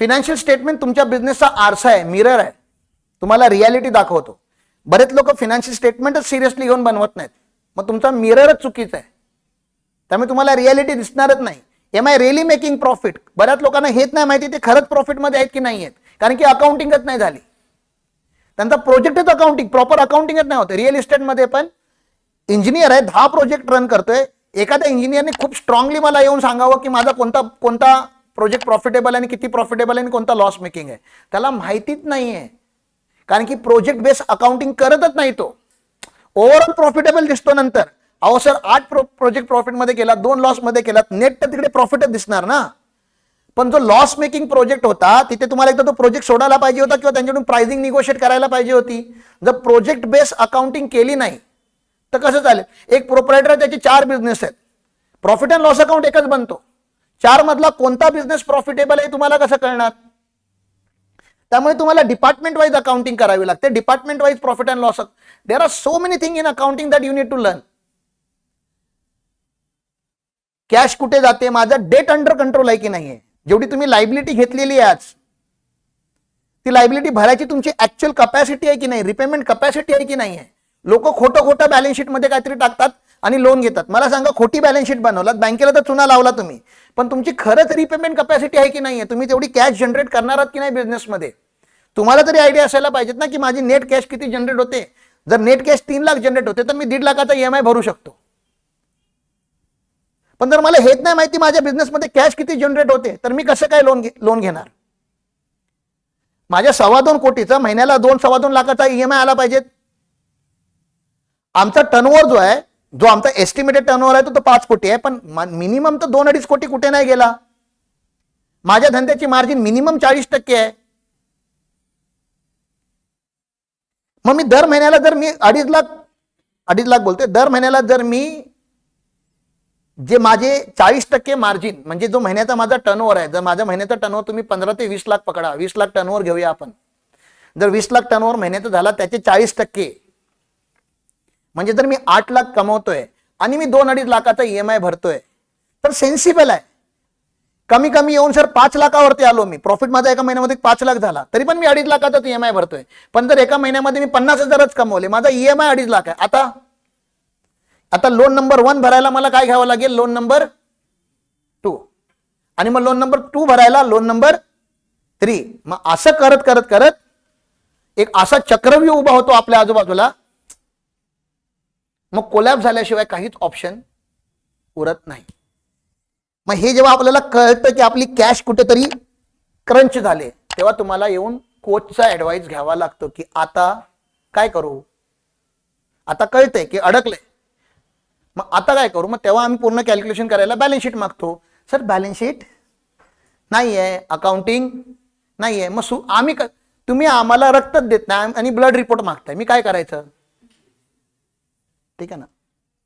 Financial statement तुमच्या बिझनेसचा आरसा आहे मिरर आहे. तुम्हाला रियालिटी दाखवतो. बरेच लोक फिनान्शियल स्टेटमेंटच सिरियसली घेऊन बनवत नाहीत. मग तुमचा मिररच चुकीचा आहे. त्यामुळे तुम्हाला रियालिटी दिसणारच नाही. Am I really making profit बऱ्याच लोकांना हेच नाही माहिती ते खरंच प्रॉफिटमध्ये आहेत की नाही आहेत. कारण की अकाउंटिंगच नाही झाली. त्यांचा प्रोजेक्टच अकाउंटिंग प्रॉपर अकाउंटिंगच नाही होतं. रिअल इस्टेटमध्ये पण इंजिनियर आहे दहा प्रोजेक्ट रन करतोय. एखाद्या इंजिनियरने खूप स्ट्रॉंगली मला येऊन सांगावं की माझा कोणता कोणता प्रोजेक्ट प्रॉफिटेबल आहे आणि किती प्रॉफिटेबल आहे आणि कोणता लॉस मेकिंग आहे. त्याला माहितीच नाही आहे कारण की प्रोजेक्ट बेस अकाउंटिंग करतच नाही तो. ओव्हरऑल प्रॉफिटेबल दिसतो नंतर. अहो सर आठ प्रो प्रोजेक्ट प्रॉफिटमध्ये केला दोन लॉसमध्ये केला नेट तर तिकडे प्रॉफिटच दिसणार ना. पण जो लॉस मेकिंग प्रोजेक्ट होता तिथे तुम्हाला एकदा तो प्रोजेक्ट सोडायला पाहिजे होता किंवा त्यांच्याकडून प्राइसिंग निगोशिएट करायला पाहिजे होती. जर प्रोजेक्ट बेस अकाउंटिंग केली नाही तर कसं चालेल? एक प्रोपरायटर त्याचे चार बिझनेस आहेत. प्रॉफिट अँड लॉस अकाउंट एकच बनतो. चार मधला कोणता बिझनेस प्रॉफिटेबल आहे तुम्हाला कसं कळणार? त्यामुळे तुम्हाला डिपार्टमेंट वाईज अकाउंटिंग करावी लागते. Department wise profit and loss there are so many thing in accounting that you need to learn cash कुठे जाते? माझा डेट अंडर कंट्रोल आहे की नाहीये? जेवढी तुम्ही लायबिलिटी घेतलेली आहे आज ती लायबिलिटी भरायची तुमची ऍक्च्युअल कपॅसिटी आहे की नाही? रिपेमेंट कपॅसिटी आहे की नाही आहे लोक खोटं खोटं बॅलन्स शीटमध्ये काहीतरी टाकतात. आणि लोन घेतात. मला सांगा खोटी बॅलन्स शीट बनवलात बँकेला तर चुना लावला तुम्ही. पण तुमची खरंच रिपेमेंट कपॅसिटी आहे की नाही आहे तुम्ही तेवढी कॅश जनरेट करणार आहात की नाही बिझनेसमध्ये तुम्हाला तरी आयडिया असायला पाहिजेत ना की माझी नेट कॅश किती जनरेट होते? जर नेट कॅश तीन लाख जनरेट होते तर मी दीड लाखाचा ईएमआय भरू शकतो. पण जर मला हेच नाही माहिती माझ्या बिझनेसमध्ये कॅश किती जनरेट होते तर मी कसं काय लोन लोन घेणार? माझ्या सव्वा दोन कोटीचा महिन्याला दोन सव्वा दोन लाखाचा ईएमआय आला पाहिजेत. आमचा टर्नओव्हर जो आहे जो आमचा एस्टिमेटेड टर्नओव्हर आहे तो तो पाच कोटी आहे पण मिनिमम तर दोन अडीच कोटी कुठे नाही गेला. माझ्या धंद्याची मार्जिन मिनिमम चाळीस टक्के आहे. मग मी दर महिन्याला जर मी अडीच लाख अडीच लाख बोलतोय दर महिन्याला जर मी जे माझे चाळीस टक्के मार्जिन म्हणजे जो महिन्याचा माझा टर्नओव्हर आहे जर माझ्या महिन्याचा टर्नओव्हर तुम्ही पंधरा ते वीस लाख पकडा वीस लाख टर्नओव्हर घेऊया आपण. जर वीस लाख टर्नओव्हर महिन्याचा झाला त्याचे चाळीस टक्के म्हणजे जर मी आठ लाख कमवतोय आणि मी दोन अडीच लाखाचा ई एम आय भरतोय तर सेन्सिबल आहे. कमी कमी येऊन सर पाच लाखावरती आलो मी. प्रॉफिट माझा एका महिन्यामध्ये पाच लाख झाला. तरी पण मी अडीच लाखाचाच आय भरतोय. पण जर एका महिन्यामध्ये मी पन्नास हजारच कमवले माझा ई एम आय अडीच लाख आहे. आता आता लोन नंबर वन भरायला मला काय घ्यावं लागेल? लोन नंबर टू आणि मग लोन नंबर टू भरायला लोन नंबर थ्री मग असं करत करत करत एक असा चक्रव्यूह उभा होतो आपल्या आजूबाजूला मग कोलॅप झाल्याशिवाय काहीच ऑप्शन उरत नाही. मग हे जेव्हा आपल्याला कळतं की आपली कॅश कुठेतरी क्रंच झाले तेव्हा तुम्हाला येऊन कोचचा ऍडवाइस घ्यावा लागतो की आता काय करू? आता कळतंय की अडकलंय. मग आता काय करू? मग तेव्हा आम्ही पूर्ण कॅल्क्युलेशन करायला बॅलन्स शीट मागतो. सर बॅलन्स शीट नाही आहे अकाउंटिंग नाही आहे मग सु आम्ही क- तुम्ही आम्हाला रक्तच देत नाही आणि ब्लड रिपोर्ट मागताय. मी काय करायचं? ठीक आहे ना